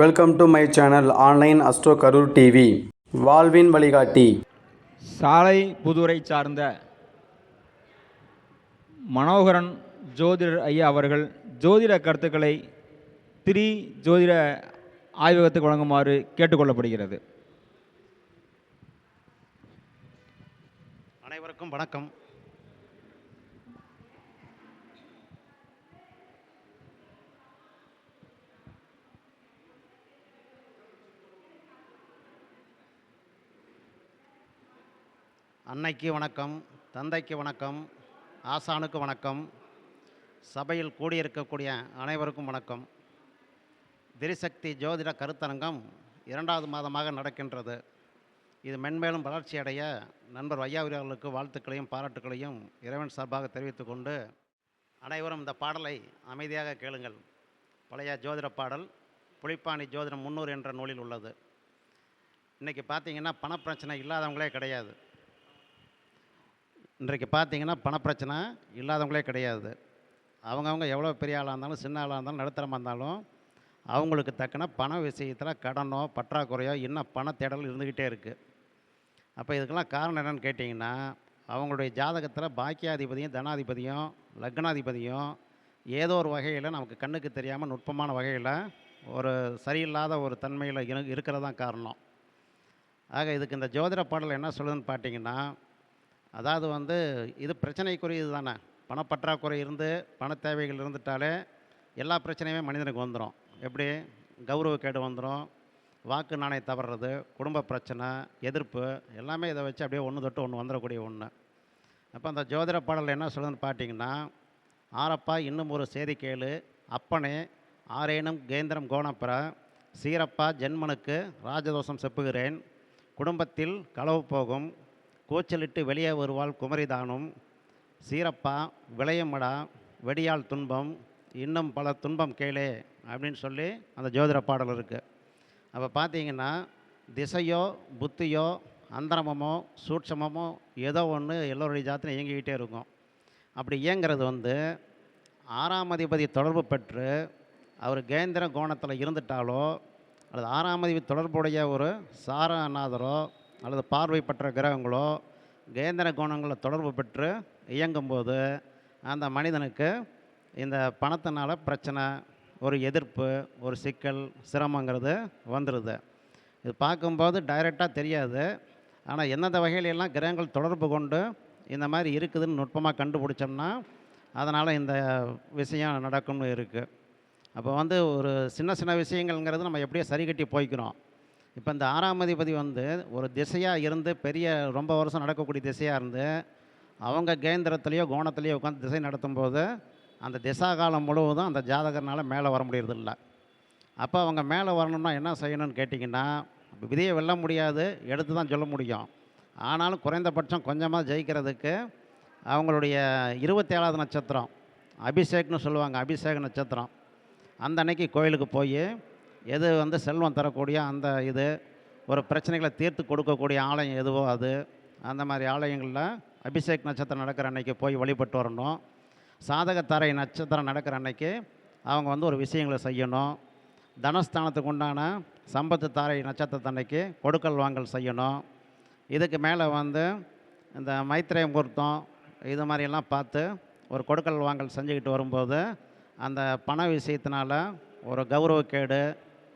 Welcome to my channel online astro Karur TV வாழ்வின் வழிகாட்டி. சாலை புதுரை சார்ந்த மனோகரன் ஜோதிடர் ஐயா அவர்கள் ஜோதிட கருத்துக்களை திரி ஜோதிட ஆய்வகத்துக்கு வழங்குமாறு கேட்டுக்கொள்ளப்படுகிறது. அனைவருக்கும் வணக்கம். அன்னைக்கு வணக்கம் தந்தைக்கு வணக்கம் ஆசானுக்கு வணக்கம் சபையில் கூடியிருக்கக்கூடிய அனைவருக்கும் வணக்கம். திரிசக்தி ஜோதிட கருத்தரங்கம் இரண்டாவது மாதமாக நடக்கின்றது. இது மென்மேலும் வளர்ச்சி அடைய நண்பர் வையாவிரி அவர்களுக்கு வாழ்த்துக்களையும் பாராட்டுக்களையும் இறைவன் சார்பாக தெரிவித்துக்கொண்டு அனைவரும் இந்த பாடலை அமைதியாக கேளுங்கள். பழைய ஜோதிட பாடல் புலிப்பாணி ஜோதிடம் முன்னூறு என்ற நூலில் உள்ளது. இன்றைக்கி பார்த்தீங்கன்னா பணப்பிரச்சனை இல்லாதவங்களே கிடையாது. இன்றைக்கு பார்த்தீங்கன்னா பணப்பிரச்சனை இல்லாதவங்களே கிடையாது. அவங்கவுங்க எவ்வளோ பெரிய ஆளாக இருந்தாலும் சின்ன ஆளாக இருந்தாலும் நடுத்தரமாக இருந்தாலும் அவங்களுக்கு தக்கன பண விஷயத்தில் கடனோ பற்றாக்குறையோ இன்னும் பண தேடல் இருந்துக்கிட்டே இருக்குது அப்போ இதுக்கெல்லாம் காரணம் என்னென்னு கேட்டிங்கன்னா அவங்களுடைய ஜாதகத்தில் பாக்கியாதிபதியும் தனாதிபதியும் லக்னாதிபதியும் ஏதோ ஒரு வகையில் நமக்கு கண்ணுக்கு தெரியாமல் நுட்பமான வகையில் ஒரு சரியில்லாத ஒரு தன்மையில் இரு இருக்கிறதான் காரணம். ஆக இதுக்கு இந்த ஜோதிட பாடல் என்ன சொல்லுதுன்னு பார்த்தீங்கன்னா அதாவது வந்து இது பிரச்சனைக்குரியது தானே பணப்பற்றாக்குறை இருந்து பண தேவைகள் இருந்துட்டாலே எல்லா பிரச்சனையுமே மனிதனுக்கு வந்துடும் எப்படி? கௌரவ கேடு வந்துடும் வாக்கு நாணய தவறுறது குடும்ப பிரச்சனை எதிர்ப்பு எல்லாமே இதை வச்சு அப்படியே ஒன்று தொட்டு ஒன்று வந்துடக்கூடிய ஒன்று அப்போ அந்த ஜோதிட பாடலில் என்ன சொல்லுதுன்னு பார்த்தீங்கன்னா ஆரப்பா இன்னும் ஒரு செய்தி கேளு. அப்பனே ஆரேனும் கேந்திரம் கோணப்பெற. சீரப்பா ஜென்மனுக்கு ராஜதோஷம் செப்புகிறேன். குடும்பத்தில் களவு போகும். கூச்சலிட்டு வெளியே வருவாள் குமரிதானும். சீரப்பா விளையமடா வெடியால் துன்பம் இன்னும் பல துன்பம் கேளே அப்படின்னு சொல்லி அந்த ஜோதிட பாடல் இருக்குது அப்போ பார்த்தீங்கன்னா திசையோ புத்தியோ அந்தரமமோ சூட்சமமோ ஏதோ ஒன்று எல்லோருடைய ஜாத்திரம் இயங்கிக்கிட்டே இருக்கும். அப்படி இயங்கிறது வந்து ஆறாம் அதிபதி தொடர்பு பெற்று அவர் கேந்திர கோணத்தில் இருந்துட்டாலோ அல்லது ஆறாம் அதிபதி தொடர்புடைய ஒரு சாரநாதரோ அல்லது பார்வை பெற்ற கிரகங்களோ கேந்திர கோணங்களில் தொடர்பு பெற்று இயங்கும்போது அந்த மனிதனுக்கு இந்த பணத்தினால பிரச்சனை ஒரு எதிர்ப்பு ஒரு சிக்கல் சிரமங்கிறது வந்துடுது இது பார்க்கும்போது டைரெக்டாக தெரியாது. ஆனால் எந்தெந்த வகையிலெல்லாம் கிரகங்கள் தொடர்பு கொண்டு இந்த மாதிரி இருக்குதுன்னு நுட்பமாக கண்டுபிடிச்சோம்னா அதனால் இந்த விஷயம் நடக்கும்னு இருக்குது அப்போ வந்து ஒரு சின்ன சின்ன விஷயங்கள்ங்கிறது நம்ம எப்படியோ சரி கட்டி போய்க்கிறோம். இப்போ இந்த ஆறாம் அதிபதி வந்து ஒரு திசையாக இருந்து பெரிய ரொம்ப வருஷம் நடக்கக்கூடிய திசையாக இருந்து அவங்க கேந்திரத்துலேயோ கோணத்துலேயோ உட்காந்து திசை நடத்தும்போது அந்த திசா காலம் முழுவதும் அந்த ஜாதகர்னால் மேலே வர முடியறதில்ல. அப்போ அவங்க மேலே வரணும்னா என்ன செய்யணும்னு கேட்டிங்கன்னா விதியை வெல்ல முடியாது எடுத்து தான் சொல்ல முடியும். ஆனாலும் குறைந்தபட்சம் கொஞ்சமாக ஜெயிக்கிறதுக்கு அவங்களுடைய இருபத்தேழாவது நட்சத்திரம் அபிஷேக்னு சொல்லுவாங்க அபிஷேக நட்சத்திரம். அந்த அன்னைக்கு கோயிலுக்கு போய் எது வந்து செல்வம் தரக்கூடிய அந்த இது ஒரு பிரச்சனைகளை தீர்த்து கொடுக்கக்கூடிய ஆலயம் எதுவோ அது அந்த மாதிரி ஆலயங்களில் அபிஷேக் நட்சத்திரம் நடக்கிற அன்னைக்கு போய் வழிபட்டு வரணும். சாதகத்தாரை நட்சத்திரம் நடக்கிற அன்னைக்கு அவங்க வந்து ஒரு விஷயங்களை செய்யணும். தனஸ்தானத்துக்கு உண்டான சம்பத்து தாரை நட்சத்திரத்தன்னைக்கு கொடுக்கல் வாங்கல் செய்யணும். இதுக்கு மேலே வந்து இந்த மைத்திரை முகூர்த்தம் இது மாதிரியெல்லாம் பார்த்து ஒரு கொடுக்கல் வாங்கல் செஞ்சுக்கிட்டு வரும்போது அந்த பண விஷயத்தினால ஒரு கௌரவக்கேடு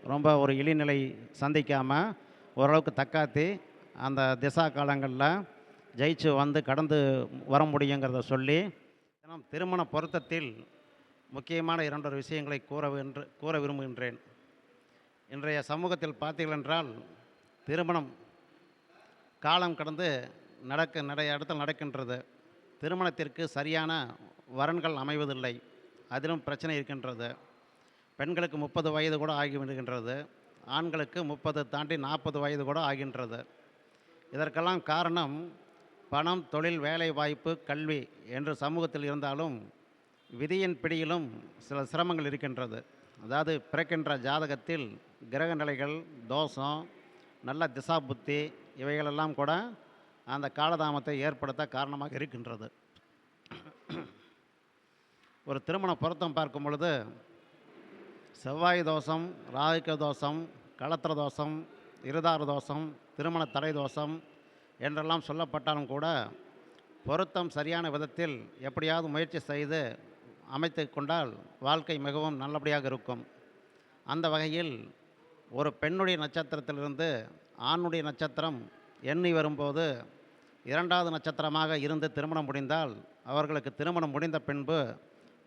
ரொம்ப ஒரு இழிநிலை சந்திக்காமல் ஓரளவுக்கு தக்காத்தி அந்த திசா காலங்களில் ஜெயிச்சு வந்து கடந்து வர முடியுங்கிறத சொல்லி தினம் திருமண பொருத்தத்தில் முக்கியமான இரண்டொரு விஷயங்களை கூற என்று கூற விரும்புகின்றேன். இன்றைய சமூகத்தில் பார்த்தீர்கள் என்றால் திருமணம் காலம் கடந்து நடக்க நிறைய இடத்தில் நடக்கின்றது. திருமணத்திற்கு சரியான வரன்கள் அமைவதில்லை. அதிலும் பிரச்சனை இருக்கின்றது. பெண்களுக்கு முப்பது வயது கூட ஆகி விடுகின்றது ஆண்களுக்கு முப்பது தாண்டி நாற்பது வயது கூட ஆகின்றது. இதற்கெல்லாம் காரணம் பணம் தொழில் வேலை வாய்ப்பு கல்வி என்று சமூகத்தில் இருந்தாலும் விதியின் பிடியிலும் சில சிரமங்கள் இருக்கின்றது. அதாவது பிறக்கின்ற ஜாதகத்தில் கிரக நிலைகள் தோஷம் நல்ல திசா புத்தி இவைகளெல்லாம் கூட அந்த காலதாமத்தை ஏற்படுத்த காரணமாக இருக்கின்றது. ஒரு திருமண பொருத்தம் பார்க்கும் பொழுது செவ்வாய் தோஷம் ராகுக்க தோஷம் களத்திர தோஷம் இருதார தோஷம் திருமண தடை தோஷம் என்றெல்லாம் சொல்லப்பட்டாலும் கூட பொருத்தம் சரியான விதத்தில் எப்படியாவது முயற்சி செய்து அமைத்து கொண்டால் வாழ்க்கை மிகவும் நல்லபடியாக இருக்கும். அந்த வகையில் ஒரு பெண்ணுடைய நட்சத்திரத்திலிருந்து ஆணுடைய நட்சத்திரம் எண்ணி வரும்போது இரண்டாவது நட்சத்திரமாக இருந்து திருமணம் முடிந்தால் அவர்களுக்கு திருமணம் முடிந்த பின்பு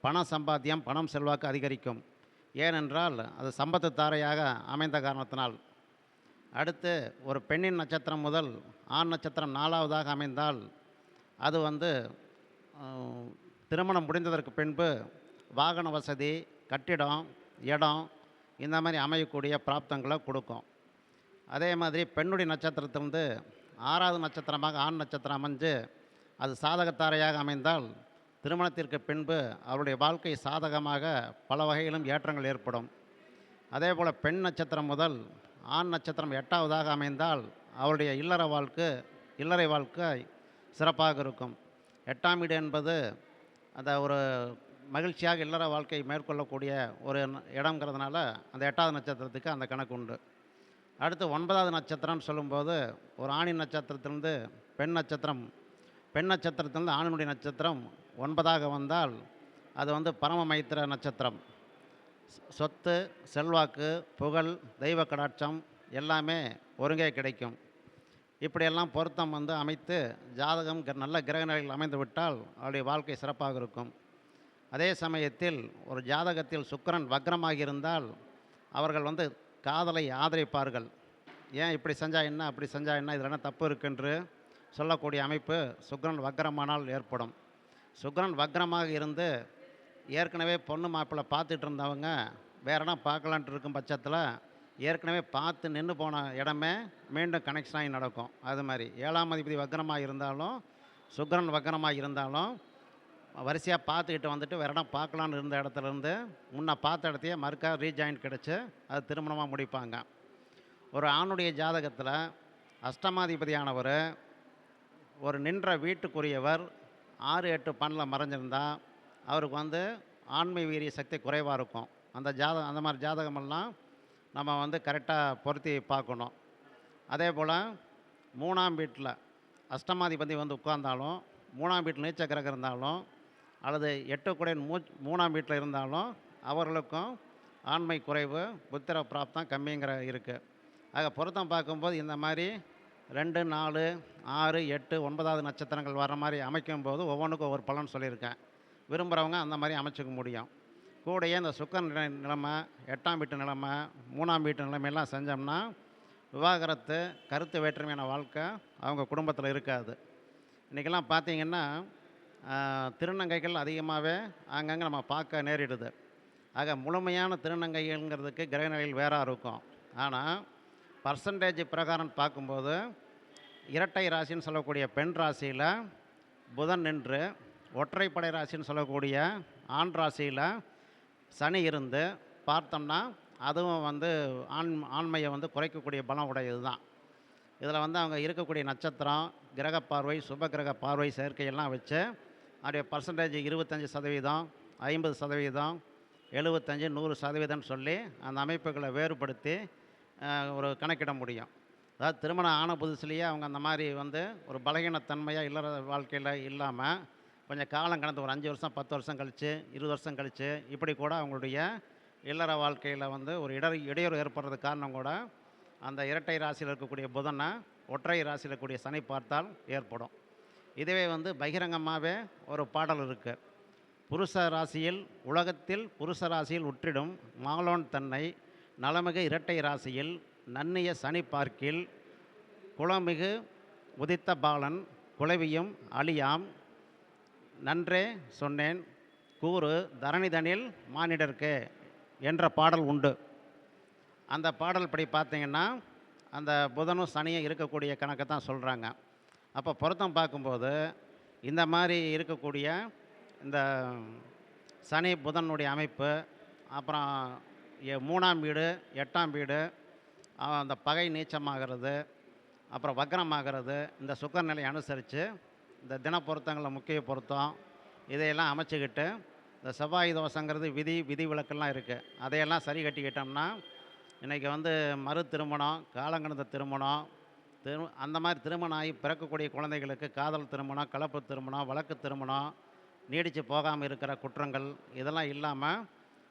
பண சம்பாத்தியம் பணம் செல்வாக்கு அதிகரிக்கும். ஏனென்றால் அது சம்பத்து தாரையாக அமைந்த காரணத்தினால். அடுத்து ஒரு பெண்ணின் நட்சத்திரம் முதல் ஆண் நட்சத்திரம் நாலாவதாக அமைந்தால் அது வந்து திருமணம் முடிந்ததற்கு பின்பு வாகன வசதி கட்டிடம் இடம் இந்த மாதிரி அமையக்கூடிய பிராப்தங்களை கொடுக்கும். அதே மாதிரி பெண்ணுடைய நட்சத்திரத்திலிருந்து ஆறாவது நட்சத்திரமாக ஆண் நட்சத்திரம் அமைஞ்சு அது சாதகத்தாரையாக அமைந்தால் திருமணத்திற்கு பின்பு அவருடைய வாழ்க்கை சாதகமாக பல வகையிலும் ஏற்றங்கள் ஏற்படும். அதே போல் பெண் நட்சத்திரம் முதல் ஆண் நட்சத்திரம் எட்டாவதாக அமைந்தால் அவருடைய இல்லற வாழ்க்கை இல்லறை வாழ்க்கை சிறப்பாக இருக்கும். எட்டாம் வீடு என்பது அந்த ஒரு மகிழ்ச்சியாக இல்லற வாழ்க்கை மேற்கொள்ளக்கூடிய ஒரு இடங்கிறதுனால இடம்ங்கிறதுனால அந்த எட்டாவது நட்சத்திரத்துக்கு அந்த கணக்கு உண்டு. அடுத்து ஒன்பதாவது நட்சத்திரம்னு சொல்லும்போது ஒரு ஆணின் நட்சத்திரத்திலிருந்து பெண் நட்சத்திரம் பெண் நட்சத்திரத்திலிருந்து ஆணினுடைய நட்சத்திரம் ஒன்பதாக வந்தால் அது வந்து பரம மைத்திர நட்சத்திரம். சொத்து செல்வாக்கு புகழ் தெய்வ கடாட்சம் எல்லாமே ஒருங்கே கிடைக்கும். இப்படியெல்லாம் பொருத்தம் வந்து அமைத்து ஜாதகம் நல்ல கிரக நிலையில் அமைந்து விட்டால் அவருடைய வாழ்க்கை சிறப்பாக இருக்கும். அதே சமயத்தில் ஒரு ஜாதகத்தில் சுக்கரன் வக்ரமாக இருந்தால் அவர்கள் வந்து காதலை ஆதரிப்பார்கள். ஏன் இப்படி செஞ்சா என்ன அப்படி செஞ்சா என்ன இதில் என்ன தப்பு இருக்குன்று சொல்லக்கூடிய அமைப்பு சுக்கரன் வக்ரமானால் ஏற்படும். சுக்ரன் வக்ரமாக இருந்து ஏற்கனவே பொண்ணு மாப்பிள்ளை பார்த்துட்டு இருந்தவங்க வேற இடம் பார்க்கலான்ட்டு இருக்கும் பட்சத்தில் ஏற்கனவே பார்த்து நின்று போன இடமே மீண்டும் கனெக்ஷன் ஆகி நடக்கும். அது மாதிரி. ஏழாம் அதிபதி வக்ரமாக இருந்தாலும் சுக்ரன் வக்ரமாக இருந்தாலும் வரிசையாக பார்த்துக்கிட்டு வந்துட்டு வேற இடம் பார்க்கலான்னு இருந்த இடத்துல இருந்து பார்த்த இடத்தையே மறுக்கா ரீஜாயின் கிடச்சி அது திருமணமாக முடிப்பாங்க. ஒரு ஆணுடைய ஜாதகத்தில் அஷ்டமாதிபதியானவர் ஒரு நின்ற வீட்டுக்குரியவர் ஆறு எட்டு பன்னில் மறைஞ்சிருந்தா அவருக்கு வந்து ஆண்மை வீரிய சக்தி குறைவாக இருக்கும். அந்த ஜாதகம் அந்த மாதிரி ஜாதகமெல்லாம் நம்ம வந்து கரெக்டாக பொருத்தி பார்க்கணும். அதே போல் மூணாம் வீட்டில் அஷ்டமாதிபதி வந்து உட்கார்ந்தாலும் மூணாம் வீட்டில் நீச்ச கிரகம் இருந்தாலும் அல்லது எட்டு குடை மூ மூணாம் வீட்டில் இருந்தாலும் அவர்களுக்கும் ஆண்மை குறைவு புத்திர பிராப்தம் கம்மிங்கிற இருக்குது ஆக பொருத்தம் பார்க்கும்போது இந்த மாதிரி ரெண்டு நாலு ஆறு எட்டு ஒன்பதாவது நட்சத்திரங்கள் வர மாதிரி அமைக்கும் போது ஒவ்வொன்றுக்கும் ஒவ்வொரு பலன் சொல்லியிருக்கேன். விரும்புகிறவங்க அந்த மாதிரி அமைச்சிக்க முடியும். கூடயே இந்த சுக்கர நிலைமை எட்டாம் வீட்டு நிலைமை மூணாம் வீட்டு நிலைமையெல்லாம் செஞ்சோம்னா விவாகரத்து கருத்து வேற்றுமையான வாழ்க்கை அவங்க குடும்பத்தில் இருக்காது. இன்றைக்கெல்லாம் பார்த்தீங்கன்னா திருநங்கைகள் அதிகமாகவே அங்கங்கே நம்ம பார்க்க நேரிடுது. ஆக முழுமையான திருநங்கைகள்ங்கிறதுக்கு கிரகநிலையில் வேறாக இருக்கும். ஆனால் பர்சன்டேஜ் பிரகாரம் பார்க்கும்போது இரட்டை ராசின்னு சொல்லக்கூடிய பெண் ராசியில் புதன் நின்று ஒற்றைப்படை ராசின்னு சொல்லக்கூடிய ஆண் ராசியில் சனி இருந்து பார்த்தோம்னா அதுவும் வந்து ஆண் ஆண்மையை வந்து குறைக்கக்கூடிய பலம் உடையது தான் இதில் வந்து அவங்க இருக்கக்கூடிய நட்சத்திரம் கிரக பார்வை சுப கிரக பார்வை சேர்க்கையெல்லாம் வச்சு அதோடைய பர்சன்டேஜ் இருபத்தஞ்சி சதவீதம் ஐம்பது சதவீதம் எழுபத்தஞ்சி நூறு சதவீதம்னு சொல்லி அந்த அமைப்புகளை வேறுபடுத்தி ஒரு கணக்கிட முடியும். அதாவது திருமணம் ஆன புதுசுலேயே அவங்க அந்த மாதிரி வந்து ஒரு பலகீனத்தன்மையாக இல்லற வாழ்க்கையில் இல்லாமல் கொஞ்சம் காலம் கடந்து ஒரு அஞ்சு வருஷம் பத்து வருஷம் கழித்து இருபது வருஷம் கழித்து இப்படி கூட அவங்களுடைய இல்லற வாழ்க்கையில் வந்து ஒரு இடர் இடையூறு ஏற்படுறது காரணம் கூட அந்த இரட்டை ராசியில் இருக்கக்கூடிய புதனை ஒற்றை ராசியில் இருக்கக்கூடிய சனி பார்த்தால் ஏற்படும். இதுவே வந்து பகிரங்கமாகவே ஒரு பாடல் இருக்குது புருஷ ராசியில் உலகத்தில் புருஷ ராசியில் உற்றிடும் மாலோன் தன்னை நலமிகு இரட்டை ராசியில் நன்னிய சனி பார்க்கில் குளமிகு உதித்த பாலன் குலவியும் அழியாம். நன்றே சொன்னேன். கூறு தரணிதனில் மானிடர்க்கு என்ற பாடல் உண்டு. அந்த பாடல் படி பார்த்தீங்கன்னா அந்த புதனும் சனியும் இருக்கக்கூடிய கணக்கை தான் சொல்கிறாங்க அப்போ பொருத்தம் பார்க்கும்போது இந்த மாதிரி இருக்கக்கூடிய இந்த சனி புதனுடைய அமைப்பு அப்புறம் மூணாம் வீடு எட்டாம் வீடு அந்த பகை நீச்சமாகிறது அப்புறம் வக்ரமாகிறது இந்த சுக்கர நிலையை அனுசரித்து இந்த தின பொருத்தங்களில் முக்கிய பொருத்தம் இதையெல்லாம் அமைச்சிக்கிட்டு இந்த செவ்வாய் தோசைங்கிறது விதி விதி விலக்கெல்லாம் இருக்குது அதையெல்லாம் சரி கட்டிக்கிட்டோம்னா இன்றைக்கி வந்து மறு திருமணம் காலங்கணந்த திருமணம் திரு அந்த மாதிரி திருமணம் ஆகி பிறக்கக்கூடிய குழந்தைகளுக்கு காதல் திருமணம் கலப்பு திருமணம் வழக்கு திருமணம் நீடித்து போகாமல் இருக்கிற குற்றங்கள் இதெல்லாம் இல்லாமல்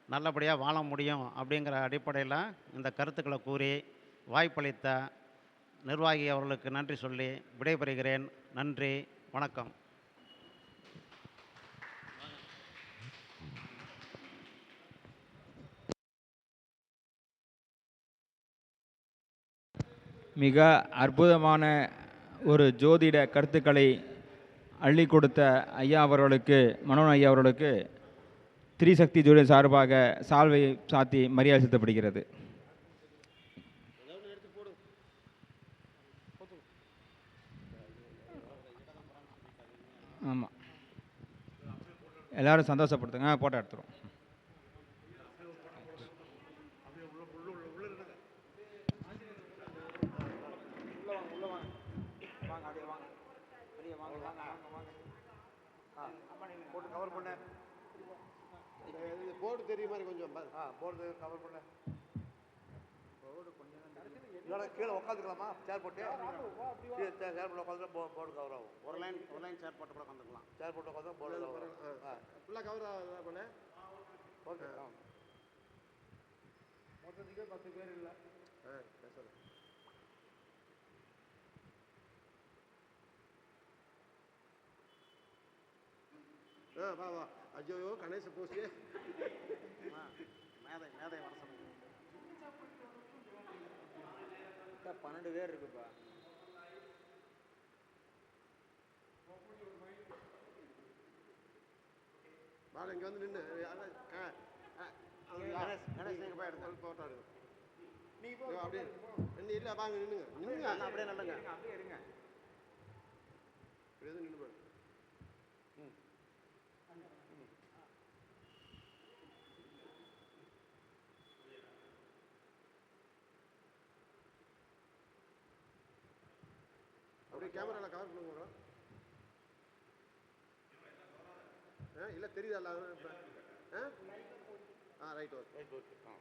நல்லபடியாக வாழ முடியும் அப்படிங்கிற அடிப்படையில் இந்த கருத்துக்களை கூறி வாய்ப்பளித்த நிர்வாகி அவர்களுக்கு நன்றி சொல்லி விடைபெறுகிறேன். நன்றி வணக்கம். மிக அற்புதமான ஒரு ஜோதிட கருத்துக்களை அள்ளி கொடுத்த ஐயா அவர்களுக்கு மனோன் ஐயா அவர்களுக்கு திரிசக்தி ஜோடியின் சார்பாக சால்வை சாத்தி மரியாதை செலுத்தப்படுகிறது. ஆமாம் எல்லாரும் சந்தோஷப்படுத்துங்க. போட்டோ எடுத்துரும் போர்டு தெரியுற மாதிரி கொஞ்சம் பாரு. ஆ போர்டு கவர் பண்ண. இதோட கீழே உட்காந்துக்கலாமா சேர் போட்டு? கீழே சேர் போட்டு உட்காந்து போர்டு கவர் ஆகும். ஒரு லைன் ஒரு லைன் சேர் போட்டு கூட வந்துக்கலாம் சேர் போட்டு உட்காந்து போர்டு ஃபுல்லாக கவர் ஆகுது பண்ண. ஓகே ஆ. மொத்தத்துக்கு பத்து பேர் இல்லை. ஆ பேசுகிறேன் ஆ வா வா. ஐயோ கணேச போசி. மேதை மேதை வர சொல்லுங்க. பன்னெண்டு பேர் இருக்குப்பா. வாங்க இங்கே வந்து நின்று கணேஷ், கணேஷ் நீங்க போய் எடுங்க. போட்டோ எடுங்க நீங்கள் அப்படியே. நின்று இல்லை வாங்க நின்னுங்க. நின்னுங்க. அண்ணா, அப்படியே நல்லங்க. அப்படியே இருங்க. இப்படி நின்று பாருங்க. கேமராவில் கவர் பண்ணுங்க பார்க்கலாம். ஆ இல்லை தெரியுதா ஆ? ஆ ரைட் ஓகே ரைட் ஓகே ஆ.